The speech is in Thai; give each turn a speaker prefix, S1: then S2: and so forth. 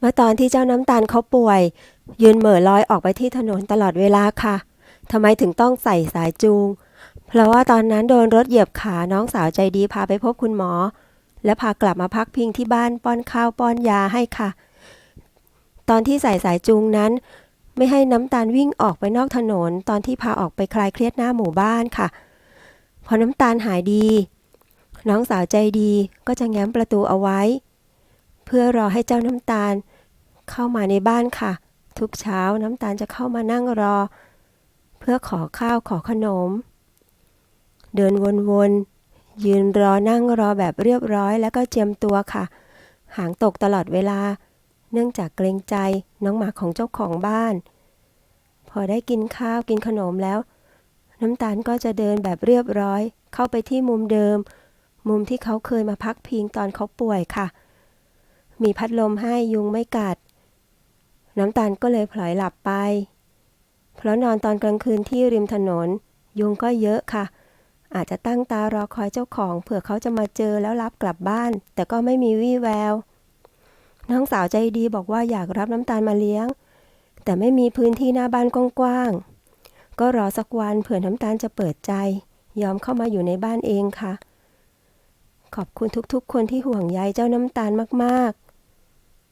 S1: เมื่อตอนที่เจ้าน้ำตาลเขาป่วย ยืนเหม่อลอยออกไปที่ถนนตลอดเวลาค่ะทำไมถึงต้องใส่สายจูง เพราะว่าตอนนั้นโดนรถเหยียบขาน้องสาวใจดีพาไปพบคุณหมอ และพากลับมาพักพิงที่บ้านป้อนข้าวป้อนยาให้ค่ะ ตอนที่ใส่สายจูงนั้น ไม่ให้น้ำตาลวิ่งออกไปนอกถนน ตอนที่พาออกไปคลายเครียดหน้าหมู่บ้านค่ะ พอน้ำตาลหายดี น้องสาวใจดีก็จะแง้มประตูเอาไว้ เพื่อรอให้เจ้าน้ำตาล เข้ามาในบ้านค่ะ ทุกเช้าน้ำตาลจะเข้ามานั่งรอ เพื่อขอข้าวขอขนม เดินวนๆยืนรอนั่งรอแบบเรียบร้อยแล้วก็เจียมตัวค่ะ หางตกตลอดเวลา เนื่องจากเกรงใจน้องหมาของเจ้าของบ้าน พอได้กินข้าวกินขนมแล้ว น้ำตาลก็จะเดินแบบเรียบร้อย เข้าไปที่มุมเดิม มุมที่เขาเคยมาพักพิงตอนเขาป่วยค่ะ มีพัดลมให้ยุงไม่กัด น้ำตาลก็เลยพลอยหลับไป เพราะนอนตอนกลางคืนที่ริมถนน ยุงก็เยอะค่ะ อาจจะตั้งตารอคอยเจ้าของ เผื่อเขาจะมาเจอแล้วรับกลับบ้าน แต่ก็ไม่มีวี่แวว น้องสาวใจดีบอกว่าอยากรับน้ำตาลมาเลี้ยง แต่ไม่มีพื้นที่หน้าบ้านกว้างๆก็รอสักวันเผื่อน้ำตาลจะเปิดใจ ยอมเข้ามาอยู่ในบ้านเองค่ะขอบคุณทุกๆ คนที่ห่วงใยเจ้าน้ำตาลมากๆ